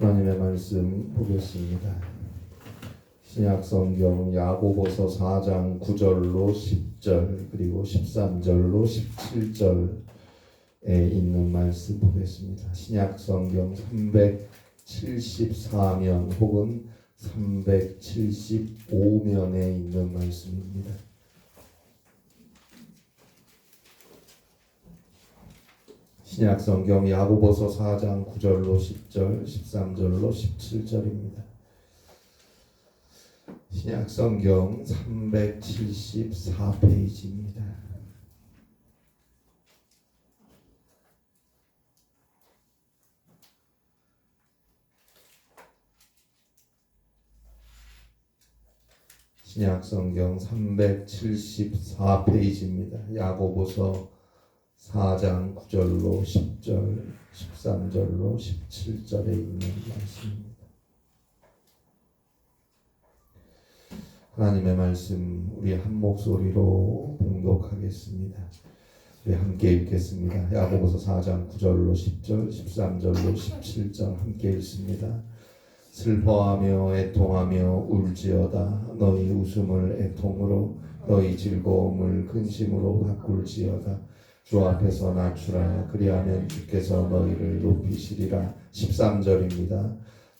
하나님의 말씀 보겠습니다. 신약 성경 야고보서 4장 9절로 10절 그리고 13절로 17절에 있는 말씀 보겠습니다. 신약 성경 374면 혹은 375면에 있는 말씀입니다. 신약 성경 야고보서 4장 9절로 10절, 13절로 17절입니다. 신약 성경 374페이지입니다. 신약 성경 374페이지입니다. 야고보서 4장 9절로 10절, 13절로 17절에 있는 말씀입니다. 하나님의 말씀 우리 한 목소리로 봉독하겠습니다. 우리 함께 읽겠습니다. 야고보서 4장 9절로 10절, 13절로 17절 함께 읽습니다. 슬퍼하며 애통하며 울지어다 너희 웃음을 애통으로 너희 즐거움을 근심으로 바꿀지어다 주 앞에서 낮추라. 그리하면 주께서 너희를 높이시리라. 13절입니다.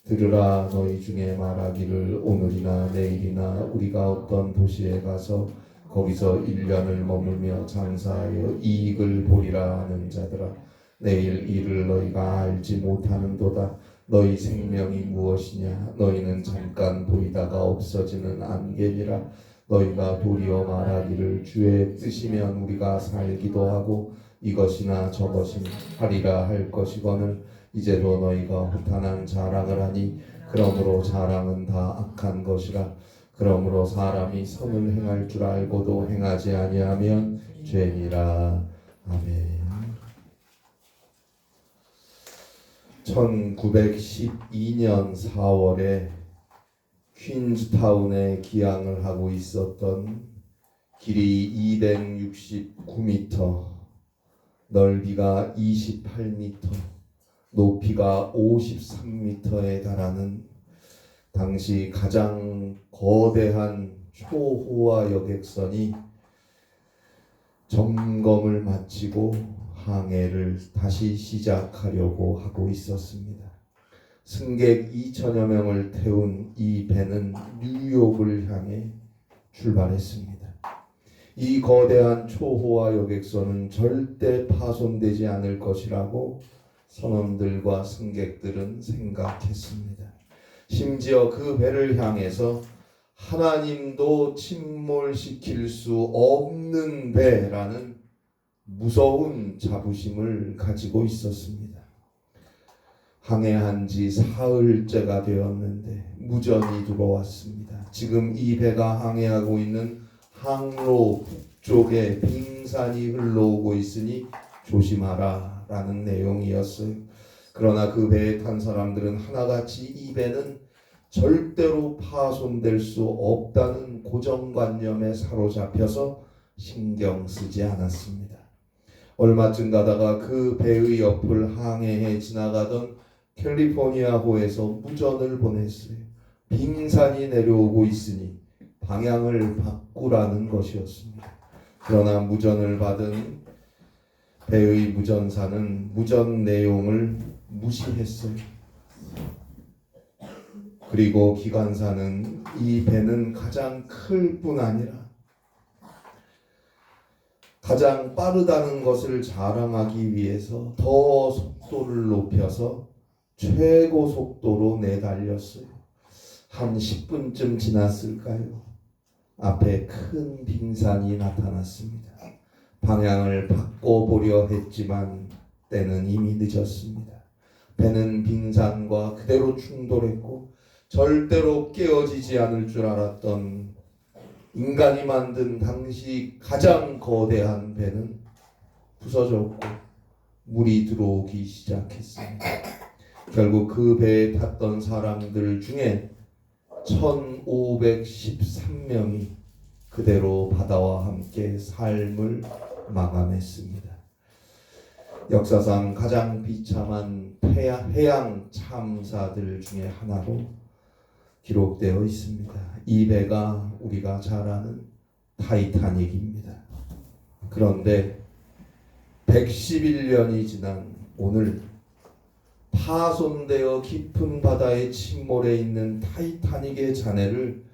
들으라 너희 중에 말하기를 오늘이나 내일이나 우리가 어떤 도시에 가서 거기서 1년을 머물며 장사하여 이익을 보리라 하는 자들아. 내일 일을 너희가 알지 못하는도다. 너희 생명이 무엇이냐? 너희는 잠깐 보이다가 없어지는 안개니라 너희가 도리어 말하기를 주의 뜻이면 우리가 살기도 하고 이것이나 저것이 하리라 할 것이거늘 이제도 너희가 허탄한 자랑을 하니 그러므로 자랑은 다 악한 것이라. 그러므로 사람이 선을 행할 줄 알고도 행하지 아니하면 죄니라. 아멘. 1912년 4월에 퀸즈타운에 기항을 하고 있었던 길이 269m, 넓이가 28m, 높이가 53m에 달하는 당시 가장 거대한 초호화 여객선이 점검을 마치고 항해를 다시 시작하려고 하고 있었습니다. 승객 2천여 명을 태운 이 배는 뉴욕을 향해 출발했습니다. 이 거대한 초호화 여객선은 절대 파손되지 않을 것이라고 선원들과 승객들은 생각했습니다. 심지어 그 배를 향해서 하나님도 침몰시킬 수 없는 배라는 무서운 자부심을 가지고 있었습니다. 항해한 지 사흘째가 되었는데 무전이 들어왔습니다. 지금 이 배가 항해하고 있는 항로 북쪽에 빙산이 흘러오고 있으니 조심하라 라는 내용이었어요. 그러나 그 배에 탄 사람들은 하나같이 이 배는 절대로 파손될 수 없다는 고정관념에 사로잡혀서 신경 쓰지 않았습니다. 얼마쯤 가다가 그 배의 옆을 항해해 지나가던 캘리포니아호에서 무전을 보냈어요. 빙산이 내려오고 있으니 방향을 바꾸라는 것이었습니다. 그러나 무전을 받은 배의 무전사는 무전 내용을 무시했어요. 그리고 기관사는 이 배는 가장 클 뿐 아니라 가장 빠르다는 것을 자랑하기 위해서 더 속도를 높여서 최고 속도로 내달렸어요. 한 10분쯤 지났을까요? 앞에 큰 빙산이 나타났습니다. 방향을 바꿔보려 했지만 때는 이미 늦었습니다. 배는 빙산과 그대로 충돌했고 절대로 깨어지지 않을 줄 알았던 인간이 만든 당시 가장 거대한 배는 부서졌고 물이 들어오기 시작했습니다. 결국 그 배에 탔던 사람들 중에 1513명이 그대로 바다와 함께 삶을 마감했습니다. 역사상 가장 비참한 해양, 참사들 중에 하나로 기록되어 있습니다. 이 배가 우리가 잘 아는 타이타닉입니다. 그런데 111년이 지난 오늘 파손되어 깊은 바다에 침몰해 있는 타이타닉의 잔해를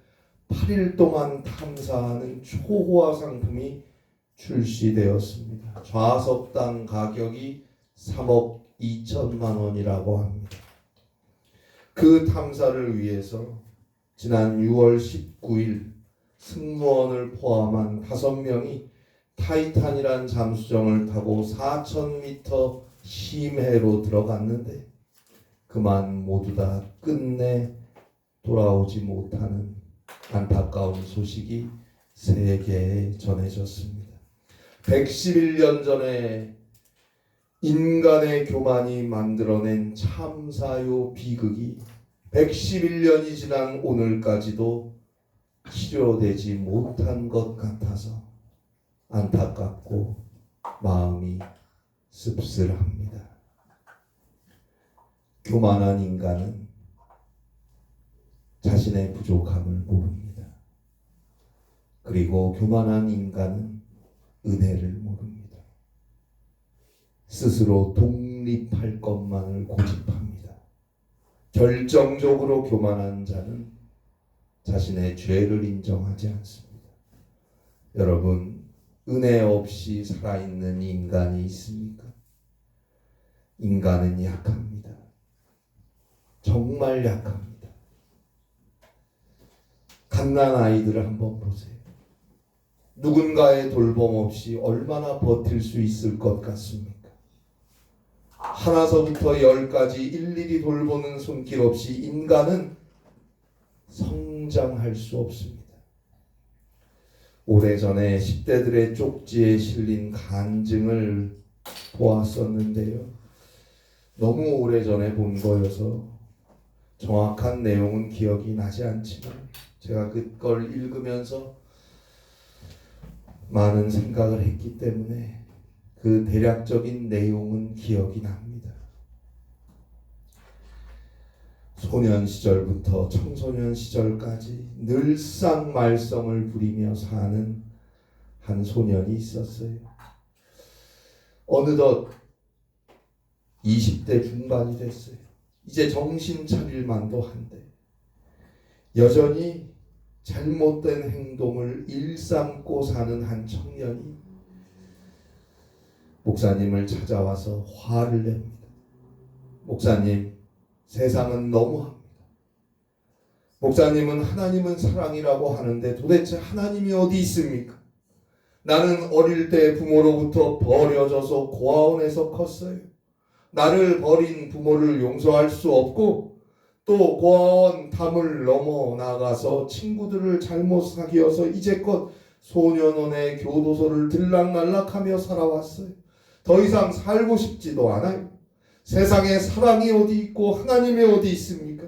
8일 동안 탐사하는 초호화 상품이 출시되었습니다. 좌석당 가격이 3억 2천만 원이라고 합니다. 그 탐사를 위해서 지난 6월 19일 승무원을 포함한 5명이 타이탄이란 잠수정을 타고 4,000m 심해로 들어갔는데 그만 모두 다 끝내 돌아오지 못하는 안타까운 소식이 세계에 전해졌습니다. 111년 전에 인간의 교만이 만들어낸 참사요 비극이 111년이 지난 오늘까지도 치료되지 못한 것 같아서 안타깝고 마음이 씁쓸합니다. 교만한 인간은 자신의 부족함을 모릅니다. 그리고 교만한 인간은 은혜를 모릅니다. 스스로 독립할 것만을 고집합니다. 결정적으로 교만한 자는 자신의 죄를 인정하지 않습니다. 여러분, 은혜 없이 살아있는 인간이 있습니까? 인간은 약합니다. 정말 약합니다. 갓난 아이들을 한번 보세요. 누군가의 돌봄 없이 얼마나 버틸 수 있을 것 같습니까? 하나서부터 열까지 일일이 돌보는 손길 없이 인간은 성장할 수 없습니다. 오래전에 10대들의 쪽지에 실린 간증을 보았었는데요. 너무 오래전에 본 거여서 정확한 내용은 기억이 나지 않지만 제가 그 걸 읽으면서 많은 생각을 했기 때문에 그 대략적인 내용은 기억이 납니다. 소년 시절부터 청소년 시절까지 늘상 말썽을 부리며 사는 한 소년이 있었어요. 어느덧 20대 중반이 됐어요. 이제 정신 차릴 만도 한데 여전히 잘못된 행동을 일삼고 사는 한 청년이 목사님을 찾아와서 화를 냅니다. 목사님, 세상은 너무합니다. 목사님은 하나님은 사랑이라고 하는데 도대체 하나님이 어디 있습니까? 나는 어릴 때 부모로부터 버려져서 고아원에서 컸어요. 나를 버린 부모를 용서할 수 없고 또 고아원 담을 넘어 나가서 친구들을 잘못 사귀어서 이제껏 소년원의 교도소를 들락날락하며 살아왔어요. 더 이상 살고 싶지도 않아요. 세상에 사랑이 어디 있고 하나님이 어디 있습니까?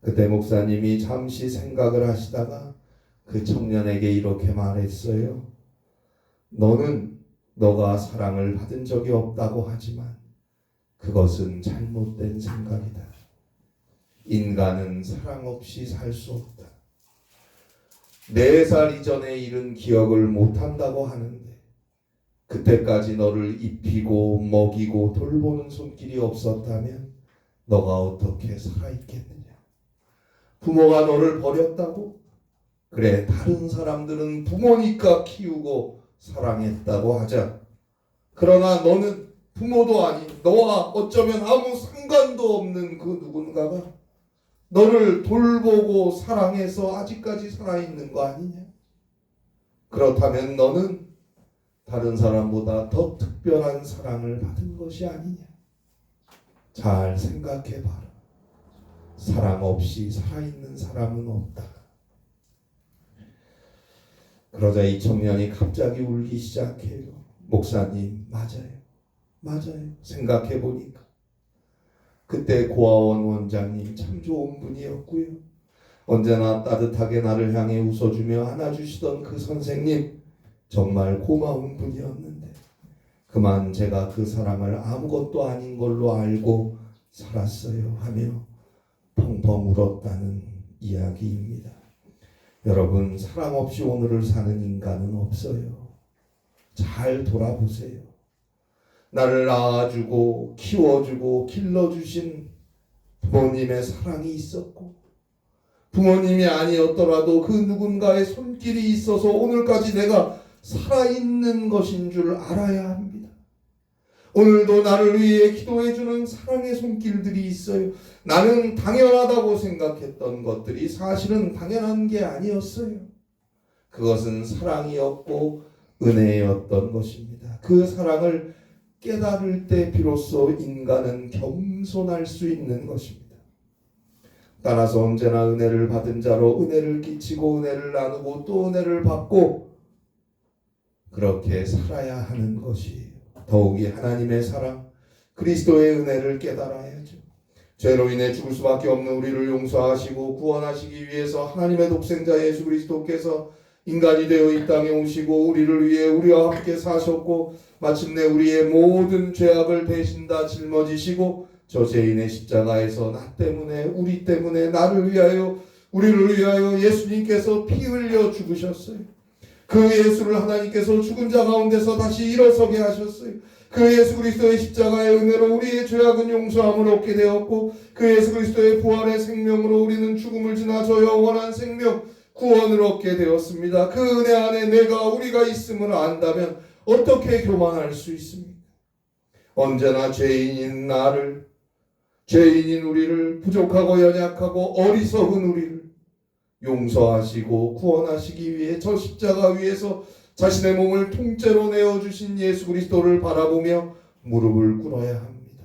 그때 목사님이 잠시 생각을 하시다가 그 청년에게 이렇게 말했어요. 너는 너가 사랑을 받은 적이 없다고 하지만 그것은 잘못된 생각이다. 인간은 사랑 없이 살 수 없다. 네 살 이전의 일은 기억을 못한다고 하는데 그때까지 너를 입히고 먹이고 돌보는 손길이 없었다면 너가 어떻게 살아있겠느냐? 부모가 너를 버렸다고? 그래, 다른 사람들은 부모니까 키우고 사랑했다고 하자. 그러나 너는 부모도 아닌 너와 어쩌면 아무 상관도 없는 그 누군가가 너를 돌보고 사랑해서 아직까지 살아있는 거 아니냐? 그렇다면 너는 다른 사람보다 더 특별한 사랑을 받은 것이 아니냐? 잘 생각해 봐라. 사랑 없이 살아있는 사람은 없다. 그러자 이 청년이 갑자기 울기 시작해요. 목사님, 맞아요. 맞아요. 생각해 보니까. 그때 고아원 원장님 참 좋은 분이었고요. 언제나 따뜻하게 나를 향해 웃어주며 안아주시던 그 선생님 정말 고마운 분이었는데 그만 제가 그 사람을 아무것도 아닌 걸로 알고 살았어요 하며 펑펑 울었다는 이야기입니다. 여러분 사랑 없이 오늘을 사는 인간은 없어요. 잘 돌아보세요. 나를 낳아주고 키워주고 길러주신 부모님의 사랑이 있었고 부모님이 아니었더라도 그 누군가의 손길이 있어서 오늘까지 내가 살아있는 것인 줄 알아야 합니다. 오늘도 나를 위해 기도해주는 사랑의 손길들이 있어요. 나는 당연하다고 생각했던 것들이 사실은 당연한 게 아니었어요. 그것은 사랑이었고 은혜였던 것입니다. 그 사랑을 깨달을 때 비로소 인간은 겸손할 수 있는 것입니다. 따라서 언제나 은혜를 받은 자로 은혜를 끼치고 은혜를 나누고 또 은혜를 받고 그렇게 살아야 하는 것이에요. 더욱이 하나님의 사랑, 그리스도의 은혜를 깨달아야죠. 죄로 인해 죽을 수밖에 없는 우리를 용서하시고 구원하시기 위해서 하나님의 독생자 예수 그리스도께서 인간이 되어 이 땅에 오시고 우리를 위해 우리와 함께 사셨고 마침내 우리의 모든 죄악을 대신 다 짊어지시고 저 죄인의 십자가에서 나 때문에 우리 때문에 나를 위하여 우리를 위하여 예수님께서 피 흘려 죽으셨어요. 그 예수를 하나님께서 죽은 자 가운데서 다시 일어서게 하셨어요. 그 예수 그리스도의 십자가의 은혜로 우리의 죄악은 용서함을 얻게 되었고 그 예수 그리스도의 부활의 생명으로 우리는 죽음을 지나 저 영원한 생명 구원을 얻게 되었습니다. 그 은혜 안에 내가 우리가 있음을 안다면 어떻게 교만할 수 있습니까? 언제나 죄인인 나를 죄인인 우리를 부족하고 연약하고 어리석은 우리를 용서하시고 구원하시기 위해 저 십자가 위에서 자신의 몸을 통째로 내어주신 예수 그리스도를 바라보며 무릎을 꿇어야 합니다.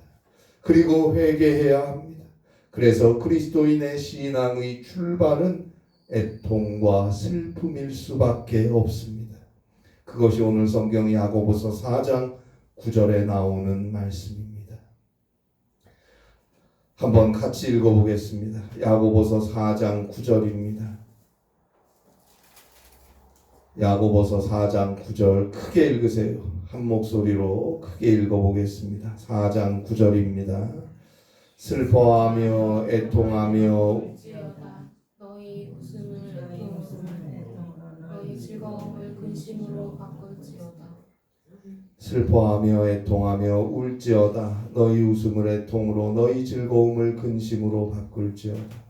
그리고 회개해야 합니다. 그래서 그리스도인의 신앙의 출발은 애통과 슬픔일 수밖에 없습니다. 그것이 오늘 성경 야고보서 4장 9절에 나오는 말씀입니다. 한번 같이 읽어보겠습니다. 야고보서 4장 9절입니다. 야고보서 4장 9절 크게 읽으세요. 한 목소리로 크게 읽어보겠습니다. 4장 9절입니다. 슬퍼하며 애통하며 슬퍼하며 애통하며 울지어다. 너희 웃음을 애통으로 너희 즐거움을 근심으로 바꿀지어다.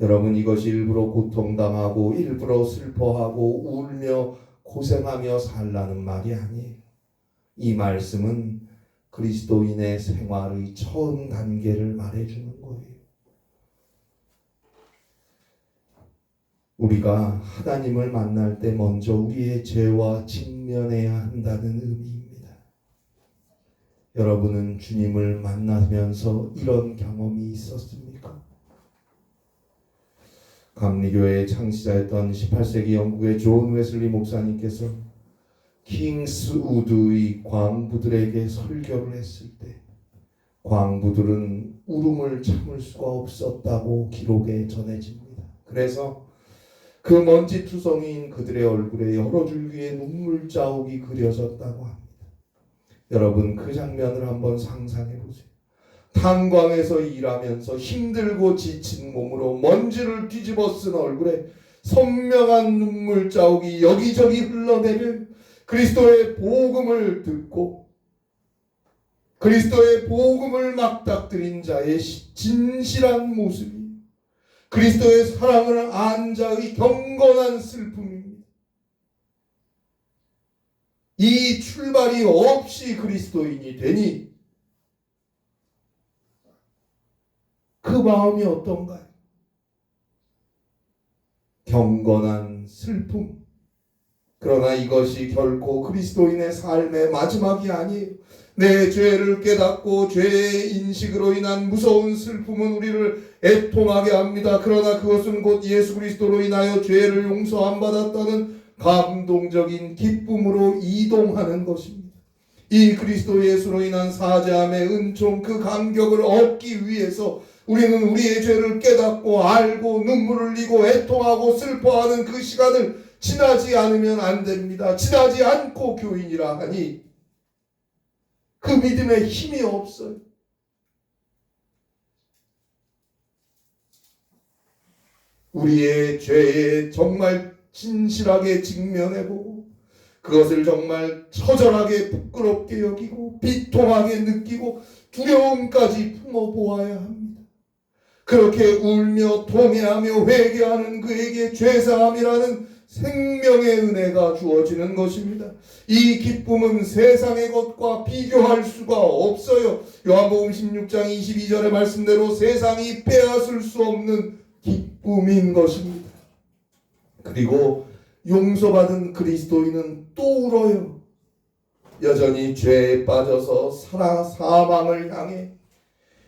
여러분 이것이 일부러 고통당하고 일부러 슬퍼하고 울며 고생하며 살라는 말이 아니에요 이 말씀은 그리스도인의 생활의 처음 단계를 말해주는 거예요. 우리가 하나님을 만날 때 먼저 우리의 죄와 직면해야 한다는 의미입니다. 여러분은 주님을 만나면서 이런 경험이 있었습니까? 감리교회의 창시자였던 18세기 영국의 존 웨슬리 목사님께서 킹스 우드의 광부들에게 설교를 했을 때 광부들은 울음을 참을 수가 없었다고 기록에 전해집니다. 그래서 그 먼지 투성이인 그들의 얼굴에 여러 줄기의 눈물 자욱이 그려졌다고 합니다. 여러분 그 장면을 한번 상상해 보세요. 탄광에서 일하면서 힘들고 지친 몸으로 먼지를 뒤집어 쓴 얼굴에 선명한 눈물 자욱이 여기저기 흘러내려 그리스도의 복음을 듣고 그리스도의 복음을 막닥들인 자의 진실한 모습이 그리스도의 사랑을 안 자의 경건한 슬픔입니다. 이 출발이 없이 그리스도인이 되니 그 마음이 어떤가요? 경건한 슬픔. 그러나 이것이 결코 그리스도인의 삶의 마지막이 아니에요. 내 죄를 깨닫고 죄의 인식으로 인한 무서운 슬픔은 우리를 애통하게 합니다. 그러나 그것은 곧 예수 그리스도로 인하여 죄를 용서 안 받았다는 감동적인 기쁨으로 이동하는 것입니다. 이 그리스도 예수로 인한 사죄함의 은총 그 감격을 얻기 위해서 우리는 우리의 죄를 깨닫고 알고 눈물을 흘리고 애통하고 슬퍼하는 그 시간을 지나지 않으면 안 됩니다. 지나지 않고 교인이라 하니 그 믿음에 힘이 없어요. 우리의 죄에 정말 진실하게 직면해보고 그것을 정말 처절하게 부끄럽게 여기고 비통하게 느끼고 두려움까지 품어보아야 합니다. 그렇게 울며 통회하며 회개하는 그에게 죄사함이라는 생명의 은혜가 주어지는 것입니다. 이 기쁨은 세상의 것과 비교할 수가 없어요. 요한복음 16장 22절의 말씀대로 세상이 빼앗을 수 없는 기쁨인 것입니다. 그리고 용서받은 그리스도인은 또 울어요. 여전히 죄에 빠져서 살아 사망을 향해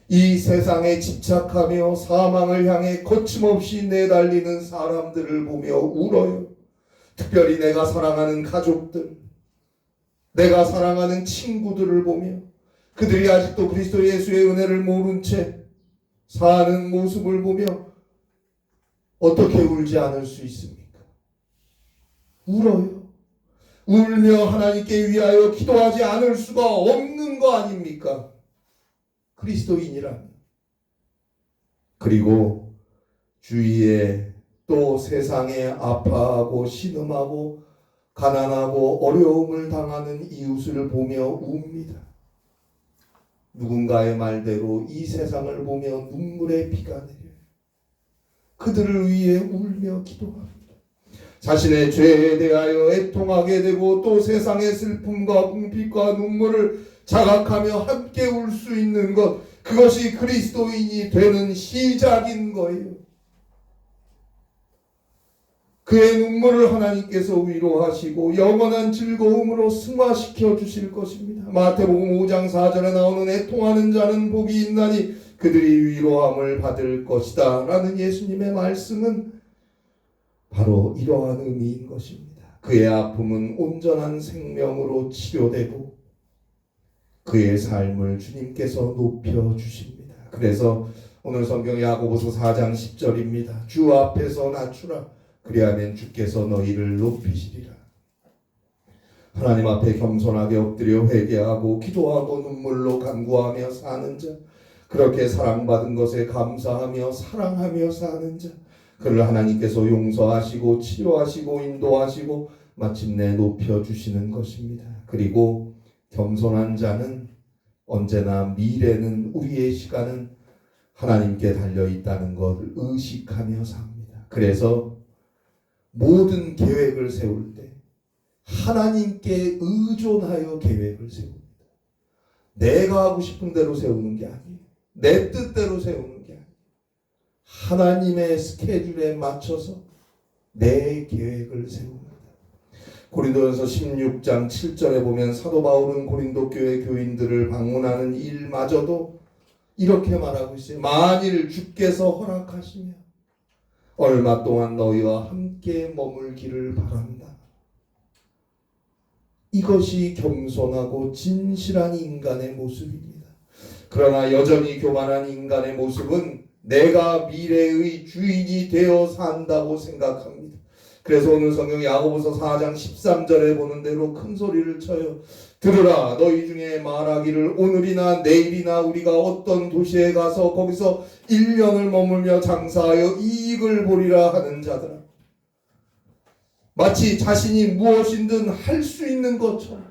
이 세상에 집착하며 사망을 향해 거침없이 내달리는 사람들을 보며 울어요. 특별히 내가 사랑하는 가족들, 내가 사랑하는 친구들을 보며 그들이 아직도 그리스도 예수의 은혜를 모른 채 사는 모습을 보며 어떻게 울지 않을 수 있습니까? 울어요. 울며 하나님께 위하여 기도하지 않을 수가 없는 거 아닙니까? 그리스도인이라면. 그리고 주위에 또 세상에 아파하고 신음하고 가난하고 어려움을 당하는 이웃을 보며 웁니다. 누군가의 말대로 이 세상을 보며 눈물의 비가 내려요. 그들을 위해 울며 기도합니다. 자신의 죄에 대하여 애통하게 되고 또 세상의 슬픔과 궁핍과 눈물을 자각하며 함께 울 수 있는 것 그것이 그리스도인이 되는 시작인 거예요. 그의 눈물을 하나님께서 위로하시고 영원한 즐거움으로 승화시켜 주실 것입니다. 마태복음 5장 4절에 나오는 애통하는 자는 복이 있나니 그들이 위로함을 받을 것이다. 라는 예수님의 말씀은 바로 이러한 의미인 것입니다. 그의 아픔은 온전한 생명으로 치료되고 그의 삶을 주님께서 높여 주십니다. 그래서 오늘 성경 야고보서 4장 10절입니다. 주 앞에서 낮추라 그리하면 주께서 너희를 높이시리라. 하나님 앞에 겸손하게 엎드려 회개하고 기도하고 눈물로 간구하며 사는 자 그렇게 사랑받은 것에 감사하며 사랑하며 사는 자 그를 하나님께서 용서하시고 치료하시고 인도하시고 마침내 높여 주시는 것입니다. 그리고 겸손한 자는 언제나 미래는 우리의 시간은 하나님께 달려 있다는 것을 의식하며 삽니다. 그래서 모든 계획을 세울 때 하나님께 의존하여 계획을 세웁니다. 내가 하고 싶은 대로 세우는 게 아니에요. 내 뜻대로 세우는. 하나님의 스케줄에 맞춰서 내 계획을 세웁니다. 고린도전서 16장 7절에 보면 사도 바울은 고린도 교회 교인들을 방문하는 일마저도 이렇게 말하고 있어요. 만일 주께서 허락하시면 얼마 동안 너희와 함께 머물기를 바란다. 이것이 겸손하고 진실한 인간의 모습입니다. 그러나 여전히 교만한 인간의 모습은 내가 미래의 주인이 되어 산다고 생각합니다. 그래서 오늘 성경 야고보서 4장 13절에 보는 대로 큰 소리를 쳐요. 들으라 너희 중에 말하기를 오늘이나 내일이나 우리가 어떤 도시에 가서 거기서 1년을 머물며 장사하여 이익을 보리라 하는 자들아. 마치 자신이 무엇이든 할 수 있는 것처럼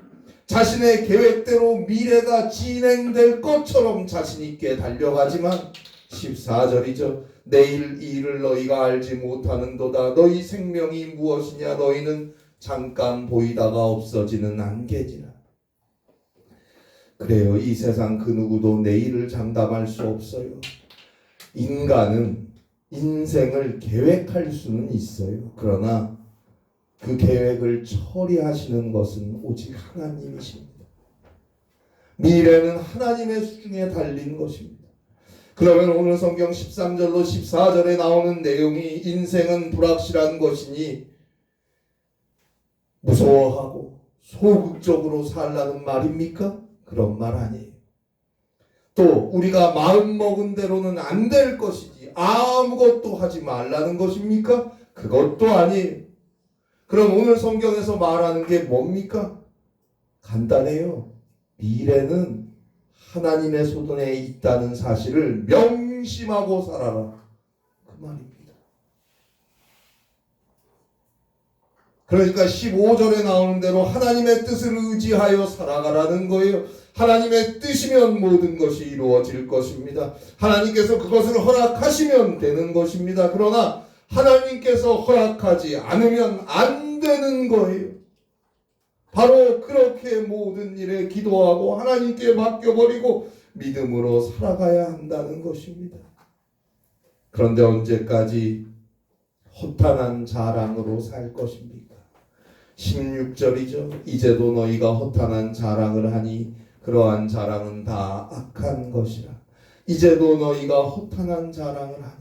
자신의 계획대로 미래가 진행될 것처럼 자신 있게 달려가지만 14절이죠. 내일 이 일을 너희가 알지 못하는도다. 너희 생명이 무엇이냐? 너희는 잠깐 보이다가 없어지는 안개지라. 그래요. 이 세상 그 누구도 내일을 장담할 수 없어요. 인간은 인생을 계획할 수는 있어요. 그러나 그 계획을 처리하시는 것은 오직 하나님이십니다. 미래는 하나님의 수중에 달린 것입니다. 그러면 오늘 성경 13절로 14절에 나오는 내용이 인생은 불확실한 것이니 무서워하고 소극적으로 살라는 말입니까? 그런 말 아니에요. 또 우리가 마음 먹은 대로는 안 될 것이지 아무것도 하지 말라는 것입니까? 그것도 아니에요. 그럼 오늘 성경에서 말하는 게 뭡니까? 간단해요. 미래는 하나님의 손에 있다는 사실을 명심하고 살아라. 그 말입니다. 그러니까 15절에 나오는 대로 하나님의 뜻을 의지하여 살아가라는 거예요. 하나님의 뜻이면 모든 것이 이루어질 것입니다. 하나님께서 그것을 허락하시면 되는 것입니다. 그러나 하나님께서 허락하지 않으면 안 되는 거예요. 바로 그렇게 모든 일에 기도하고 하나님께 맡겨버리고 믿음으로 살아가야 한다는 것입니다. 그런데 언제까지 허탄한 자랑으로 살 것입니까? 16절이죠. 이제도 너희가 허탄한 자랑을 하니 그러한 자랑은 다 악한 것이라. 이제도 너희가 허탄한 자랑을 하니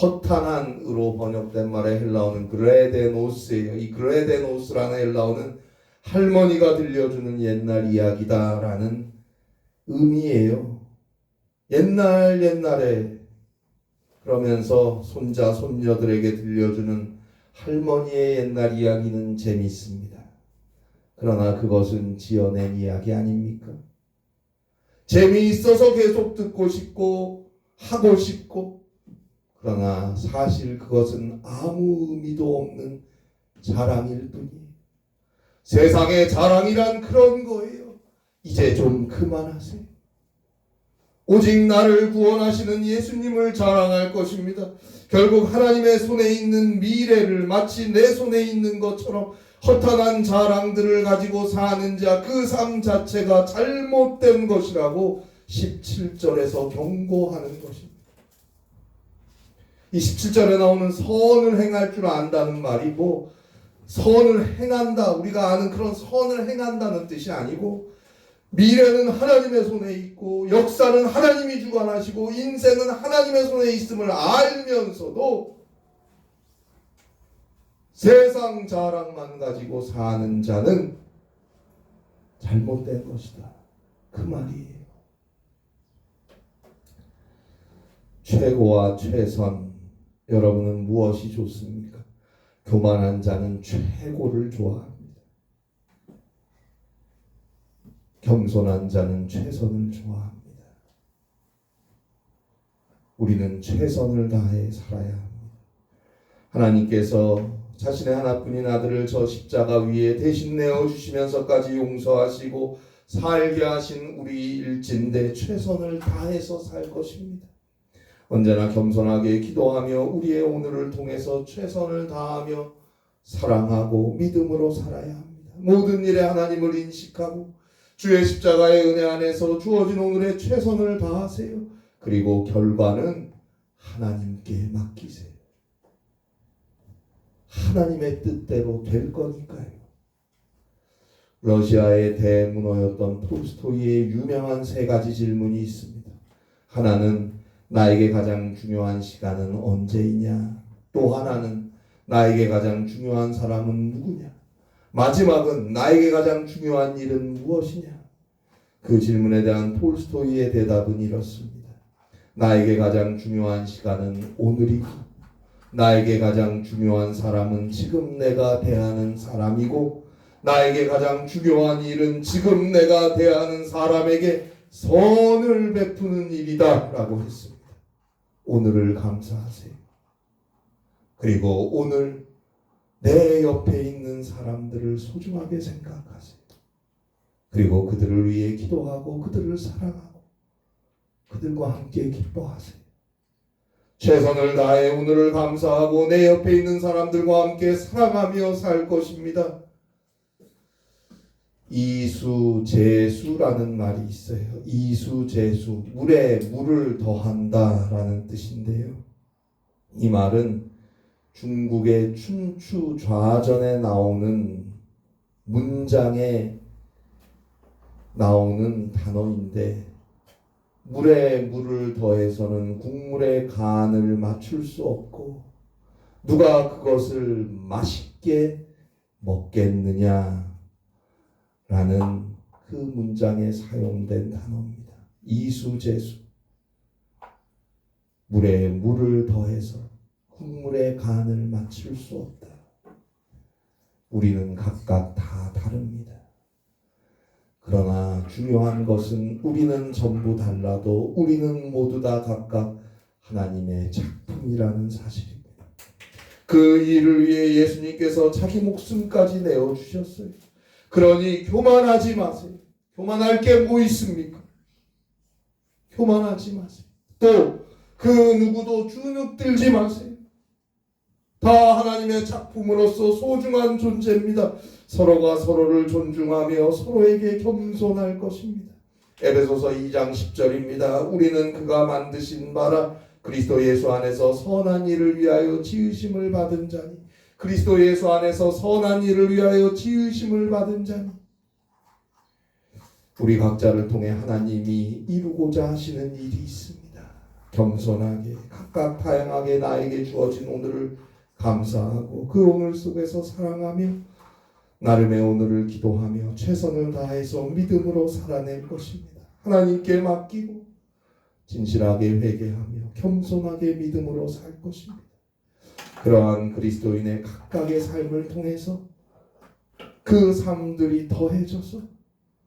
허탄한으로 번역된 말의 헬라어는 그레데노스예요. 이 그레데노스라는 헬라어는 할머니가 들려주는 옛날 이야기다라는 의미예요. 옛날 옛날에 그러면서 손자 손녀들에게 들려주는 할머니의 옛날 이야기는 재밌습니다. 그러나 그것은 지어낸 이야기 아닙니까? 재미있어서 계속 듣고 싶고 하고 싶고 그러나 사실 그것은 아무 의미도 없는 자랑일 뿐이에요. 세상의 자랑이란 그런 거예요. 이제 좀 그만하세요. 오직 나를 구원하시는 예수님을 자랑할 것입니다. 결국 하나님의 손에 있는 미래를 마치 내 손에 있는 것처럼 허탄한 자랑들을 가지고 사는 자 그 삶 자체가 잘못된 것이라고 17절에서 경고하는 것입니다. 이 17절에 나오는 선을 행할 줄 안다는 말이 뭐 선을 행한다 우리가 아는 그런 선을 행한다는 뜻이 아니고 미래는 하나님의 손에 있고 역사는 하나님이 주관하시고 인생은 하나님의 손에 있음을 알면서도 세상 자랑만 가지고 사는 자는 잘못된 것이다. 그 말이에요. 최고와 최선 여러분은 무엇이 좋습니까? 교만한 자는 최고를 좋아합니다. 겸손한 자는 최선을 좋아합니다. 우리는 최선을 다해 살아야 합니다. 하나님께서 자신의 하나뿐인 아들을 저 십자가 위에 대신 내어 주시면서까지 용서하시고 살게 하신 우리 일진대 최선을 다해서 살 것입니다. 언제나 겸손하게 기도하며 우리의 오늘을 통해서 최선을 다하며 사랑하고 믿음으로 살아야 합니다. 모든 일에 하나님을 인식하고 주의 십자가의 은혜 안에서 주어진 오늘의 최선을 다하세요. 그리고 결과는 하나님께 맡기세요. 하나님의 뜻대로 될 거니까요. 러시아의 대문호였던 톨스토이의 유명한 세 가지 질문이 있습니다. 하나는 나에게 가장 중요한 시간은 언제이냐? 또 하나는 나에게 가장 중요한 사람은 누구냐? 마지막은 나에게 가장 중요한 일은 무엇이냐? 그 질문에 대한 톨스토이의 대답은 이렇습니다. 나에게 가장 중요한 시간은 오늘이고, 나에게 가장 중요한 사람은 지금 내가 대하는 사람이고, 나에게 가장 중요한 일은 지금 내가 대하는 사람에게 선을 베푸는 일이다. 라고 했습니다. 오늘을 감사하세요. 그리고 오늘 내 옆에 있는 사람들을 소중하게 생각하세요. 그리고 그들을 위해 기도하고 그들을 사랑하고 그들과 함께 기뻐하세요. 최선을 다해 오늘을 감사하고 내 옆에 있는 사람들과 함께 사랑하며 살 것입니다. 이수제수라는 말이 있어요. 이수제수 물에 물을 더한다라는 뜻인데요. 이 말은 중국의 춘추 좌전에 나오는 문장에 나오는 단어인데 물에 물을 더해서는 국물의 간을 맞출 수 없고 누가 그것을 맛있게 먹겠느냐 라는 그 문장에 사용된 단어입니다. 이수제수. 물에 물을 더해서 국물의 간을 맞출 수 없다. 우리는 각각 다 다릅니다. 그러나 중요한 것은 우리는 전부 달라도 우리는 모두 다 각각 하나님의 작품이라는 사실입니다. 그 일을 위해 예수님께서 자기 목숨까지 내어 주셨어요. 그러니 교만하지 마세요. 교만할 게 뭐 있습니까? 교만하지 마세요. 또 그 누구도 주눅들지 마세요. 다 하나님의 작품으로서 소중한 존재입니다. 서로가 서로를 존중하며 서로에게 겸손할 것입니다. 에베소서 2장 10절입니다. 우리는 그가 만드신 바라 그리스도 예수 안에서 선한 일을 위하여 지으심을 받은 자니 그리스도 예수 안에서 선한 일을 위하여 지으심을 받은 자니 우리 각자를 통해 하나님이 이루고자 하시는 일이 있습니다. 겸손하게 각각 다양하게 나에게 주어진 오늘을 감사하고 그 오늘 속에서 사랑하며 나름의 오늘을 기도하며 최선을 다해서 믿음으로 살아낼 것입니다. 하나님께 맡기고 진실하게 회개하며 겸손하게 믿음으로 살 것입니다. 그러한 그리스도인의 각각의 삶을 통해서 그 삶들이 더해져서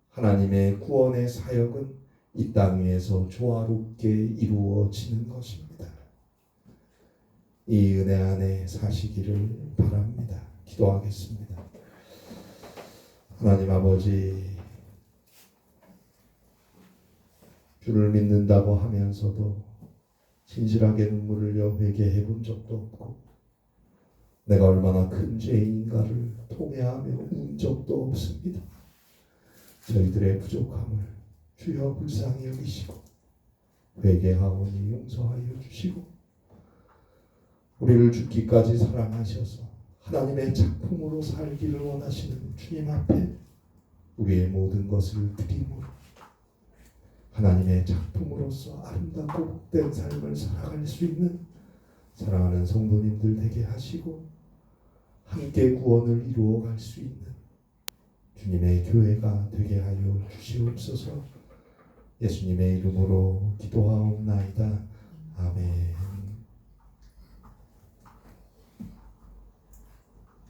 하나님의 구원의 사역은 이 땅 위에서 조화롭게 이루어지는 것입니다. 이 은혜 안에 사시기를 바랍니다. 기도하겠습니다. 하나님 아버지, 주를 믿는다고 하면서도 진실하게 눈물을 흘려 회개해 본 적도 없고, 내가 얼마나 큰 죄인가를 통회하며 운 적도 없습니다. 저희들의 부족함을 주여 불쌍히 여기시고, 회개하오니 용서하여 주시고, 우리를 죽기까지 사랑하셔서 하나님의 작품으로 살기를 원하시는 주님 앞에 우리의 모든 것을 드림으로 하나님의 작품으로서 아름답고 복된 삶을 살아갈 수 있는 사랑하는 성도님들 되게 하시고 함께 구원을 이루어 갈 수 있는 주님의 교회가 되게 하여 주시옵소서 예수님의 이름으로 기도하옵나이다.